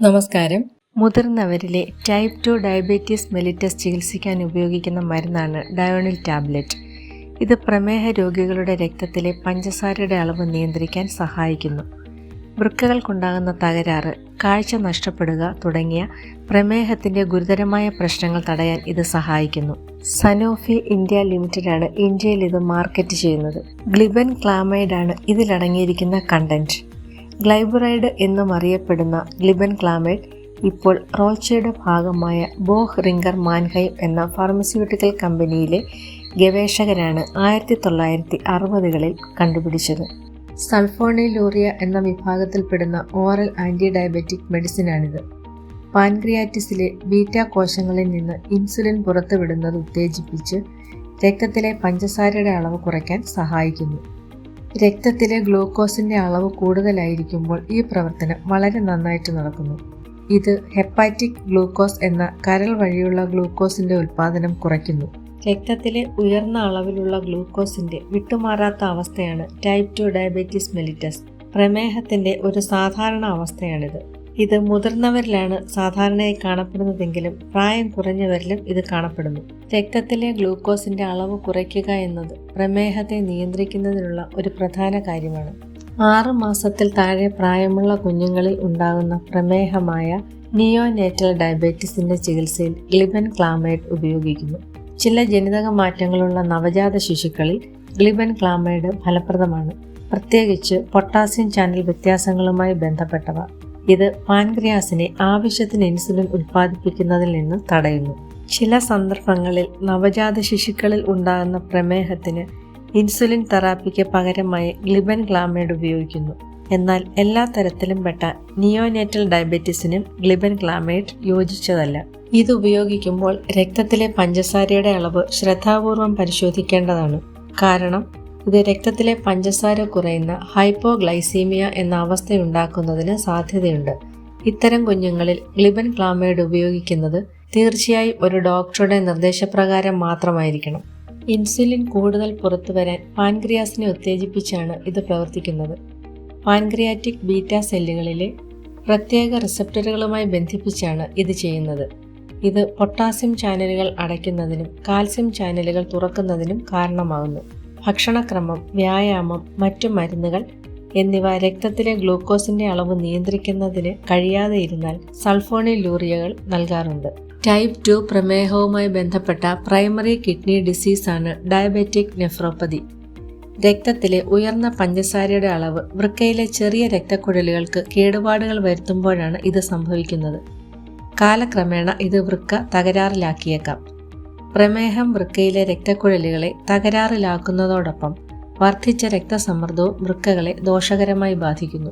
നമസ്കാരം. മുതിർന്നവരിലെ type two diabetes mellitus ചികിത്സിക്കാൻ ഉപയോഗിക്കുന്ന മരുന്നാണ് ഡയോണിൽ ടാബ്ലറ്റ് ഇത് പ്രമേഹ രോഗികളുടെ രക്തത്തിലെ പഞ്ചസാരയുടെ അളവ് നിയന്ത്രിക്കാൻ സഹായിക്കുന്നു. വൃക്കകൾക്കുണ്ടാകുന്ന തകരാറ് കാഴ്ച നഷ്ടപ്പെടുക തുടങ്ങിയ പ്രമേഹത്തിന്റെ ഗുരുതരമായ പ്രശ്നങ്ങൾ തടയാൻ ഇത് സഹായിക്കുന്നു. സനോഫി ഇന്ത്യ ലിമിറ്റഡാണ് ഇന്ത്യയിൽ ഇത് മാർക്കറ്റ് ചെയ്യുന്നത്. ഗ്ലിബൻ ക്ലാമൈഡ് ആണ് ഇതിലടങ്ങിയിരിക്കുന്ന കണ്ടന്റ് ഗ്ലൈബറൈഡ് എന്നും അറിയപ്പെടുന്ന ഗ്ലിബൻ ക്ലാമേറ്റ് ഇപ്പോൾ റോച്ചയുടെ ഭാഗമായ ബോഹ് റിംഗർ മാൻഹൈം എന്ന ഫാർമസ്യൂട്ടിക്കൽ കമ്പനിയിലെ ഗവേഷകരാണ് ആയിരത്തി തൊള്ളായിരത്തി അറുപതുകളിൽ കണ്ടുപിടിച്ചത്. സൾഫോണിലൂറിയ എന്ന വിഭാഗത്തിൽപ്പെടുന്ന ഓറൽ ആന്റി ഡയബറ്റിക് മെഡിസിനാണിത്. പാൻക്രിയാറ്റിസിലെ ബീറ്റ കോശങ്ങളിൽ നിന്ന് ഇൻസുലിൻ പുറത്തുവിടുന്നത് ഉത്തേജിപ്പിച്ച് രക്തത്തിലെ പഞ്ചസാരയുടെ അളവ് കുറയ്ക്കാൻ സഹായിക്കുന്നു. രക്തത്തിലെ ഗ്ലൂക്കോസിന്റെ അളവ് കൂടുതലായിരിക്കുമ്പോൾ ഈ പ്രവർത്തനം വളരെ നന്നായിട്ട് നടക്കുന്നു. ഇത് ഹെപ്പാറ്റിക് ഗ്ലൂക്കോസ് എന്ന കരൾ വഴിയുള്ള ഗ്ലൂക്കോസിന്റെ ഉൽപ്പാദനം കുറയ്ക്കുന്നു. രക്തത്തിലെ ഉയർന്ന അളവിലുള്ള ഗ്ലൂക്കോസിന്റെ വിട്ടുമാറാത്ത അവസ്ഥയാണ് ടൈപ്പ് ടു ഡയബറ്റീസ് മെലിറ്റസ്. പ്രമേഹത്തിന്റെ ഒരു സാധാരണ അവസ്ഥയാണിത്. ഇത് മുതിർന്നവരിലാണ് സാധാരണയായി കാണപ്പെടുന്നതെങ്കിലും പ്രായം കുറഞ്ഞവരിലും ഇത് കാണപ്പെടുന്നു. രക്തത്തിലെ ഗ്ലൂക്കോസിന്റെ അളവ് കുറയ്ക്കുക എന്നത് പ്രമേഹത്തെ നിയന്ത്രിക്കുന്നതിനുള്ള ഒരു പ്രധാന കാര്യമാണ്. ആറ് മാസത്തിൽ താഴെ പ്രായമുള്ള കുഞ്ഞുങ്ങളിൽ ഉണ്ടാകുന്ന പ്രമേഹമായ നിയോനേറ്റൽ ഡയബറ്റീസിന്റെ ചികിത്സയിൽ ഗ്ലിബൻ ക്ലാമൈഡ് ഉപയോഗിക്കുന്നു. ചില ജനിതക മാറ്റങ്ങളുള്ള നവജാത ശിശുക്കളിൽ ഗ്ലിബൻ ക്ലാമൈഡ് ഫലപ്രദമാണ്. പ്രത്യേകിച്ച് പൊട്ടാസ്യം ചാനൽ വ്യത്യാസങ്ങളുമായി ബന്ധപ്പെട്ടവ. ഇത് പാൻക്രിയാസിനെ ആവശ്യത്തിന് ഇൻസുലിൻ ഉൽപ്പാദിപ്പിക്കുന്നതിൽ നിന്ന് തടയുന്നു. ചില സന്ദർഭങ്ങളിൽ നവജാത ശിശുക്കളിൽ ഉണ്ടാകുന്ന പ്രമേഹത്തിന് ഇൻസുലിൻ തെറാപ്പിക്ക് പകരമായി ഗ്ലിബൻ ഗ്ലാമേഡ് ഉപയോഗിക്കുന്നു. എന്നാൽ എല്ലാ തരത്തിലും പെട്ട നിയോനേറ്റൽ ഡയബറ്റീസിനും ഗ്ലിബൻ ഗ്ലാമേഡ് യോജിച്ചതല്ല. ഇത് ഉപയോഗിക്കുമ്പോൾ രക്തത്തിലെ പഞ്ചസാരയുടെ അളവ് ശ്രദ്ധാപൂർവം പരിശോധിക്കേണ്ടതാണ്. കാരണം ഇത് രക്തത്തിലെ പഞ്ചസാര കുറയുന്ന ഹൈപ്പോഗ്ലൈസീമിയ എന്ന അവസ്ഥയുണ്ടാക്കുന്നതിന് സാധ്യതയുണ്ട്. ഇത്തരം കുഞ്ഞുങ്ങളിൽ ഗ്ലിബൻ ക്ലാമൈഡ് ഉപയോഗിക്കുന്നത് തീർച്ചയായും ഒരു ഡോക്ടറുടെ നിർദ്ദേശപ്രകാരം മാത്രമായിരിക്കണം. ഇൻസുലിൻ കൂടുതൽ പുറത്തു വരാൻ പാൻക്രിയാസിനെ ഉത്തേജിപ്പിച്ചാണ് ഇത് പ്രവർത്തിക്കുന്നത്. പാൻക്രിയാറ്റിക് ബീറ്റ സെല്ലുകളിലെ പ്രത്യേക റിസപ്റ്ററുകളുമായി ബന്ധിപ്പിച്ചാണ് ഇത് ചെയ്യുന്നത്. ഇത് പൊട്ടാസ്യം ചാനലുകൾ അടയ്ക്കുന്നതിനും കാൽസ്യം ചാനലുകൾ തുറക്കുന്നതിനും കാരണമാകുന്നു. ഭക്ഷണക്രമം വ്യായാമം മറ്റു മരുന്നുകൾ എന്നിവ രക്തത്തിലെ ഗ്ലൂക്കോസിന്റെ അളവ് നിയന്ത്രിക്കുന്നതിന് കഴിയാതെ ഇരുന്നാൽ സൾഫോണിലൂറിയകൾ നൽകാറുണ്ട്. ടൈപ്പ് ടു പ്രമേഹവുമായി ബന്ധപ്പെട്ട പ്രൈമറി കിഡ്നി ഡിസീസാണ് ഡയബറ്റിക് നെഫ്രോപ്പതി. രക്തത്തിലെ ഉയർന്ന പഞ്ചസാരയുടെ അളവ് വൃക്കയിലെ ചെറിയ രക്തക്കുഴലുകൾക്ക് കേടുപാടുകൾ വരുത്തുമ്പോഴാണ് ഇത് സംഭവിക്കുന്നത്. കാലക്രമേണ ഇത് വൃക്ക തകരാറിലാക്കിയേക്കാം. പ്രമേഹം വൃക്കയിലെ രക്തക്കുഴലുകളെ തകരാറിലാക്കുന്നതോടൊപ്പം വർദ്ധിച്ച രക്തസമ്മർദ്ദവും വൃക്കകളെ ദോഷകരമായി ബാധിക്കുന്നു.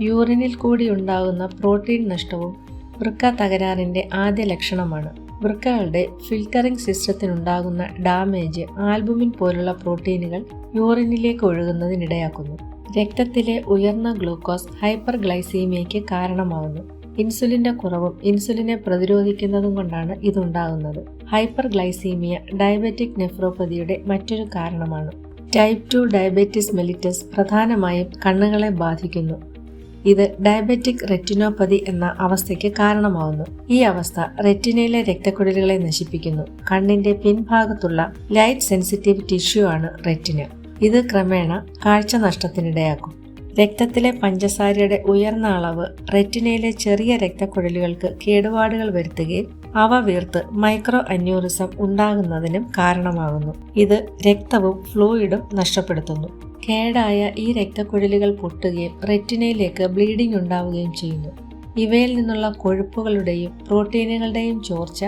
യൂറിനിൽ കൂടി ഉണ്ടാകുന്ന പ്രോട്ടീൻ നഷ്ടവും വൃക്ക തകരാറിന്റെ ആദ്യ ലക്ഷണമാണ്. വൃക്കകളുടെ ഫിൽറ്ററിംഗ് സിസ്റ്റത്തിനുണ്ടാകുന്ന ഡാമേജ് ആൽബുമിൻ പോലുള്ള പ്രോട്ടീനുകൾ യൂറിനിലേക്ക് ഒഴുകുന്നതിനിടയാക്കുന്നു. രക്തത്തിലെ ഉയർന്ന ഗ്ലൂക്കോസ് ഹൈപ്പർ ഗ്ലൈസീമിയയ്ക്ക് കാരണമാകുന്നു ഇൻസുലിന്റെ കുറവും ഇൻസുലിനെ പ്രതിരോധിക്കുന്നതും കൊണ്ടാണ് ഇതുണ്ടാകുന്നത്. ഹൈപ്പർ ഗ്ലൈസീമിയ ഡയബറ്റിക് നെഫ്രോപ്പതിയുടെ മറ്റൊരു കാരണമാണ്. ടൈപ്പ് ടു ഡയബറ്റിസ് മെലിറ്റസ് പ്രധാനമായും കണ്ണുകളെ ബാധിക്കുന്നു. ഇത് ഡയബറ്റിക് റെറ്റിനോപ്പതി എന്ന അവസ്ഥയ്ക്ക് കാരണമാവുന്നു. ഈ അവസ്ഥ റെറ്റിനയിലെ രക്തക്കുഴലുകളെ നശിപ്പിക്കുന്നു. കണ്ണിന്റെ പിൻഭാഗത്തുള്ള ലൈറ്റ് സെൻസിറ്റീവ് ടിഷ്യൂ ആണ് റെറ്റിന. ഇത് ക്രമേണ കാഴ്ച നഷ്ടത്തിനിടയാക്കും രക്തത്തിലെ പഞ്ചസാരയുടെ ഉയർന്ന അളവ് റെറ്റിനയിലെ ചെറിയ രക്തക്കുഴലുകൾക്ക് കേടുപാടുകൾ വരുത്തുകയും അവ വീർത്ത് മൈക്രോ അന്യൂറിസം ഉണ്ടാകുന്നതിനും കാരണമാകുന്നു. ഇത് രക്തവും ഫ്ലൂയിഡും നഷ്ടപ്പെടുത്തുന്നു. കേടായ ഈ രക്തക്കുഴലുകൾ പൊട്ടുകയും റെറ്റിനയിലേക്ക് ബ്ലീഡിംഗ് ഉണ്ടാവുകയും ചെയ്യുന്നു. ഇവയിൽ നിന്നുള്ള കൊഴുപ്പുകളുടെയും പ്രോട്ടീനുകളുടെയും ചോർച്ച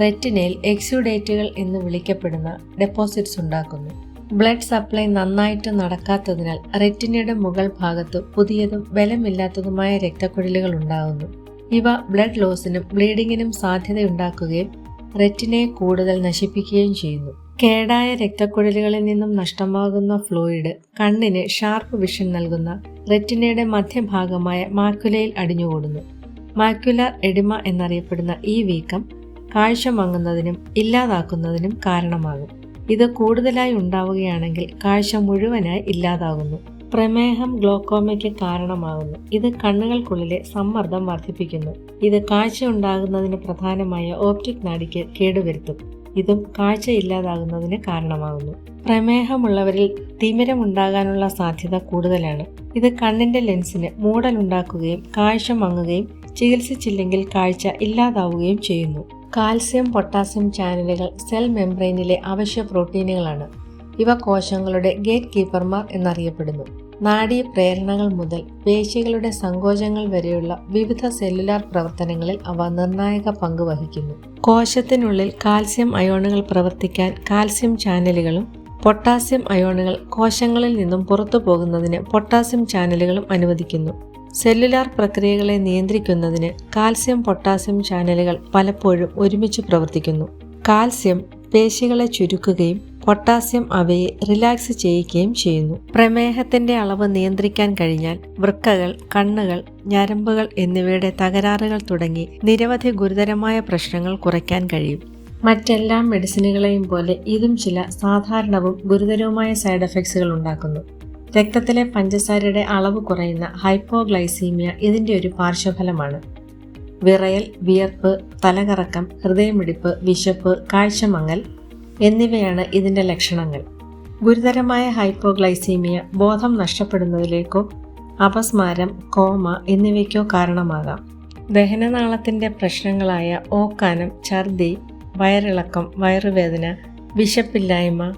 റെറ്റിനയിൽ എക്സ്യുഡേറ്റുകൾ എന്ന് വിളിക്കപ്പെടുന്ന ഡെപ്പോസിറ്റ്സ് ഉണ്ടാക്കുന്നു. ബ്ലഡ് സപ്ലൈ നന്നായിട്ട് നടക്കാത്തതിനാൽ റെറ്റിനയുടെ മുകൾ ഭാഗത്ത് പുതിയതും ബലമില്ലാത്തതുമായ രക്തക്കുഴലുകൾ ഉണ്ടാകുന്നു. ഇവ ബ്ലഡ് ലോസിനും ബ്ലീഡിങ്ങിനും സാധ്യതയുണ്ടാക്കുകയും റെറ്റിനയെ കൂടുതൽ നശിപ്പിക്കുകയും ചെയ്യുന്നു. കേടായ രക്തക്കുഴലുകളിൽ നിന്നും നഷ്ടമാകുന്ന ഫ്ലൂയിഡ് കണ്ണിന് ഷാർപ്പ് വിഷൻ നൽകുന്ന റെറ്റിനയുടെ മധ്യഭാഗമായ മാക്കുലയിൽ അടിഞ്ഞുകൂടുന്നു. മാക്കുലർ എഡിമ എന്നറിയപ്പെടുന്ന ഈ വീക്കം കാഴ്ച മങ്ങുന്നതിനും ഇല്ലാതാക്കുന്നതിനും കാരണമാകും. ഇത് കൂടുതലായി ഉണ്ടാവുകയാണെങ്കിൽ കാഴ്ച മുഴുവനായി ഇല്ലാതാകുന്നു. പ്രമേഹം ഗ്ലോക്കോമയ്ക്ക് കാരണമാകുന്നു. ഇത് കണ്ണുകൾക്കുള്ളിലെ സമ്മർദ്ദം വർദ്ധിപ്പിക്കുന്നു. ഇത് കാഴ്ച ഉണ്ടാകുന്നതിന് പ്രധാനമായ ഓപ്റ്റിക് നാടിക്ക് കേടുവരുത്തും. ഇതും കാഴ്ച ഇല്ലാതാകുന്നതിന് കാരണമാകുന്നു. പ്രമേഹമുള്ളവരിൽ തിമിരം ഉണ്ടാകാനുള്ള സാധ്യത കൂടുതലാണ്. ഇത് കണ്ണിന്റെ ലെൻസിന് മൂടലുണ്ടാക്കുകയും കാഴ്ച മങ്ങുകയും ചികിത്സിച്ചില്ലെങ്കിൽ കാഴ്ച ഇല്ലാതാവുകയും ചെയ്യുന്നു. കാൽസ്യം പൊട്ടാസ്യം ചാനലുകൾ സെൽ മെംബ്രെയിനിലെ അവശ്യ പ്രോട്ടീനുകളാണ്. ഇവ കോശങ്ങളുടെ ഗേറ്റ് കീപ്പർമാർ എന്നറിയപ്പെടുന്നു. നാഡി പ്രേരണകൾ മുതൽ പേശികളുടെ സങ്കോചങ്ങൾ വരെയുള്ള വിവിധ സെല്ലുലാർ പ്രവർത്തനങ്ങളിൽ അവ നിർണായക പങ്ക് വഹിക്കുന്നു. കോശത്തിനുള്ളിൽ കാൽസ്യം അയോണുകൾ പ്രവർത്തിക്കാൻ കാൽസ്യം ചാനലുകളും പൊട്ടാസ്യം അയോണുകൾ കോശങ്ങളിൽ നിന്നും പുറത്തു പോകുന്നതിന് പൊട്ടാസ്യം ചാനലുകളും അനുവദിക്കുന്നു. സെല്ലുലാർ പ്രക്രിയകളെ നിയന്ത്രിക്കുന്നതിന് കാൽസ്യം പൊട്ടാസ്യം ചാനലുകൾ പലപ്പോഴും ഒരുമിച്ച് പ്രവർത്തിക്കുന്നു. കാൽസ്യം പേശികളെ ചുരുക്കുകയും പൊട്ടാസ്യം അവയെ റിലാക്സ് ചെയ്യുകയും ചെയ്യുന്നു. പ്രമേഹത്തിന്റെ അളവ് നിയന്ത്രിക്കാൻ കഴിഞ്ഞാൽ വൃക്കകൾ കണ്ണുകൾ ഞരമ്പുകൾ എന്നിവയുടെ തകരാറുകൾ തുടങ്ങി നിരവധി ഗുരുതരമായ പ്രശ്നങ്ങൾ കുറയ്ക്കാൻ കഴിയും. മറ്റെല്ലാ മെഡിസിനുകളെയും പോലെ ഇതും ചില സാധാരണവും ഗുരുതരവുമായ സൈഡ് എഫക്ട്സുകൾ ഉണ്ടാക്കുന്നു. രക്തത്തിലെ പഞ്ചസാരയുടെ അളവ് കുറയുന്ന ഹൈപ്പോഗ്ലൈസീമിയ ഇതിന്റെ ഒരു പാർശ്വഫലമാണ്. വിറയൽ വിയർപ്പ് തലകറക്കം ഹൃദയമിടിപ്പ് വിശപ്പ് കാഴ്ചമങ്ങൽ എന്നിവയാണ് ഇതിന്റെ ലക്ഷണങ്ങൾ. ഗുരുതരമായ ഹൈപ്പോഗ്ലൈസീമിയ ബോധം നഷ്ടപ്പെടുന്നതിലേക്കോ അപസ്മാരം കോമ എന്നിവയ്ക്കോ കാരണമാകാം. ദഹനനാളത്തിന്റെ പ്രശ്നങ്ങളായ ഓക്കാനം ഛർദി വയറിളക്കം വയറുവേദന വിശപ്പില്ലായ്മ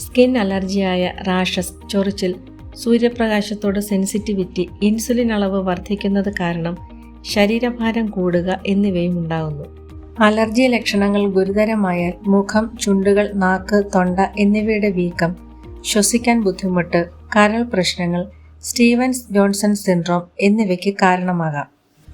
സ്കിൻ അലർജിയായ റാഷസ് ചൊറിച്ചിൽ സൂര്യപ്രകാശത്തോട് സെൻസിറ്റിവിറ്റി ഇൻസുലിൻ അളവ് വർദ്ധിക്കുന്നത് കാരണം ശരീരഭാരം കൂടുക എന്നിവയും ഉണ്ടാകുന്നു. അലർജി ലക്ഷണങ്ങൾ ഗുരുതരമായാൽ മുഖം ചുണ്ടുകൾ നാക്ക് തൊണ്ട എന്നിവയുടെ വീക്കം ശ്വസിക്കാൻ ബുദ്ധിമുട്ട് കരൾ പ്രശ്നങ്ങൾ സ്റ്റീവൻസ് ജോൺസൺ സിൻഡ്രോം എന്നിവയ്ക്ക് കാരണമാകാം.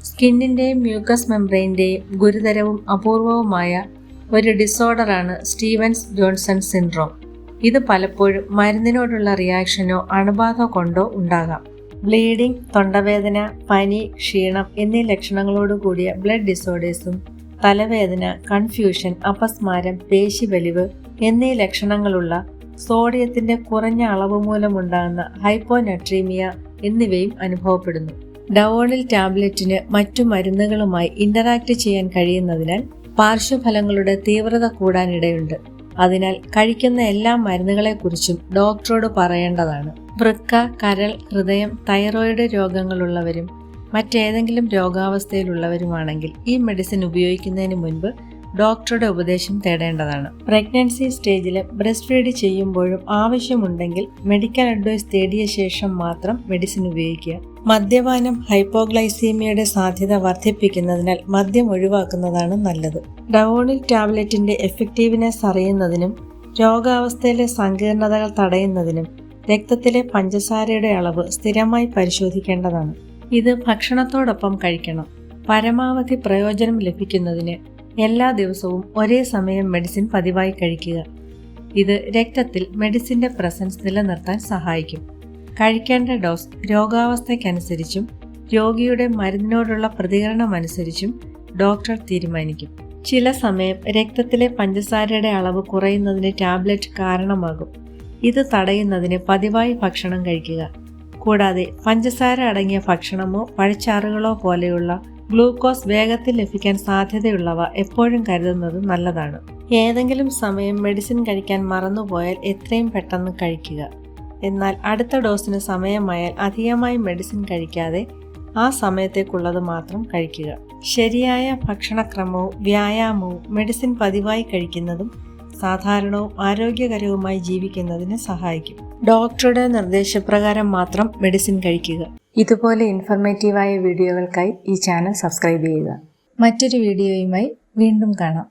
സ്കിന്നിന്റെയും മ്യൂക്കസ് മെംബ്രെയിന്റെയും ഗുരുതരവും അപൂർവവുമായ ഒരു ഡിസോർഡറാണ് സ്റ്റീവൻസ് ജോൺസൺ സിൻഡ്രോം. ഇത് പലപ്പോഴും മരുന്നിനോടുള്ള റിയാക്ഷനോ അണുബാധ കൊണ്ടോ ഉണ്ടാകാം. ബ്ലീഡിംഗ് തൊണ്ടവേദന പനി ക്ഷീണം എന്നീ ലക്ഷണങ്ങളോട് കൂടിയ ബ്ലഡ് ഡിസോർഡേഴ്സും തലവേദന കൺഫ്യൂഷൻ അപസ്മാരം പേശിവലിവ് എന്നീ ലക്ഷണങ്ങളുള്ള സോഡിയത്തിന്റെ കുറഞ്ഞ അളവ് മൂലമുണ്ടാകുന്ന ഹൈപ്പോനട്രീമിയ എന്നിവയും അനുഭവപ്പെടുന്നു. ഡവോണിൽ ടാബ്ലറ്റിന് മറ്റു മരുന്നുകളുമായി ഇന്ററാക്ട് ചെയ്യാൻ കഴിയുന്നതിനാൽ പാർശ്വഫലങ്ങളുടെ തീവ്രത കൂടാനിടയുണ്ട്. അതിനാൽ കഴിക്കുന്ന എല്ലാ മരുന്നുകളെക്കുറിച്ചും ഡോക്ടറോട് പറയേണ്ടതാണ്. വൃക്ക കരൾ ഹൃദയം തൈറോയിഡ് രോഗങ്ങളുള്ളവരും മറ്റേതെങ്കിലും രോഗാവസ്ഥയിലുള്ളവരുമാണെങ്കിൽ ഈ മെഡിസിൻ ഉപയോഗിക്കുന്നതിന് മുൻപ് ഡോക്ടറുടെ ഉപദേശം തേടേണ്ടതാണ്. പ്രഗ്നൻസി സ്റ്റേജിൽ ബ്രസ്റ്റ് ഫീഡ് ചെയ്യുമ്പോഴും ആവശ്യമുണ്ടെങ്കിൽ മെഡിക്കൽ അഡ്വൈസ് തേടിയ ശേഷം മാത്രം മെഡിസിൻ ഉപയോഗിക്കുക. മദ്യപാനം ഹൈപ്പോഗ്ലൈസീമിയയുടെ സാധ്യത വർദ്ധിപ്പിക്കുന്നതിനാൽ മദ്യം ഒഴിവാക്കുന്നതാണ് നല്ലത്. ഡവോണിൽ ടാബ്ലറ്റിന്റെ എഫക്റ്റീവ്നെസ് അറിയുന്നതിനും രോഗാവസ്ഥയിലെ സങ്കീർണതകൾ തടയുന്നതിനും രക്തത്തിലെ പഞ്ചസാരയുടെ അളവ് സ്ഥിരമായി പരിശോധിക്കേണ്ടതാണ്. ഇത് ഭക്ഷണത്തോടൊപ്പം കഴിക്കണം. പരമാവധി പ്രയോജനം ലഭിക്കുന്നതിന് എല്ലാ ദിവസവും ഒരേ സമയം മെഡിസിൻ പതിവായി കഴിക്കുക. ഇത് രക്തത്തിൽ മെഡിസിന്റെ പ്രസൻസ് നിലനിർത്താൻ സഹായിക്കും. കഴിക്കേണ്ട ഡോസ് രോഗാവസ്ഥയ്ക്കനുസരിച്ചും രോഗിയുടെ മരുന്നിനോടുള്ള പ്രതികരണമനുസരിച്ചും ഡോക്ടർ തീരുമാനിക്കും. ചില സമയം രക്തത്തിലെ പഞ്ചസാരയുടെ അളവ് കുറയുന്നതിന് ടാബ്ലറ്റ് കാരണമാകും. ഇത് തടയുന്നതിന് പതിവായി ഭക്ഷണം കഴിക്കുക. കൂടാതെ പഞ്ചസാര അടങ്ങിയ ഭക്ഷണമോ പഴച്ചാറുകളോ പോലെയുള്ള ഗ്ലൂക്കോസ് വേഗത്തിൽ ലഭിക്കാൻ സാധ്യതയുള്ളവ എപ്പോഴും കരുതുന്നത് നല്ലതാണ്. ഏതെങ്കിലും സമയം മെഡിസിൻ കഴിക്കാൻ മറന്നുപോയാൽ എത്രയും പെട്ടെന്ന് കഴിക്കുക. എന്നാൽ അടുത്ത ഡോസിന് സമയമായാൽ അധികമായി മെഡിസിൻ കഴിക്കാതെ ആ സമയത്തേക്കുള്ളത് മാത്രം കഴിക്കുക. ശരിയായ ഭക്ഷണക്രമവും വ്യായാമവും മെഡിസിൻ പതിവായി കഴിക്കുന്നതും സാധാരണവും ആരോഗ്യകരവുമായി ജീവിക്കുന്നതിന് സഹായിക്കും. ഡോക്ടറുടെ നിർദ്ദേശപ്രകാരം മാത്രം മെഡിസിൻ കഴിക്കുക. ഇതുപോലെ ഇൻഫർമേറ്റീവായ വീഡിയോകൾക്കായി ഈ ചാനൽ സബ്സ്ക്രൈബ് ചെയ്യുക. മറ്റൊരു വീഡിയോയുമായി വീണ്ടും കാണാം.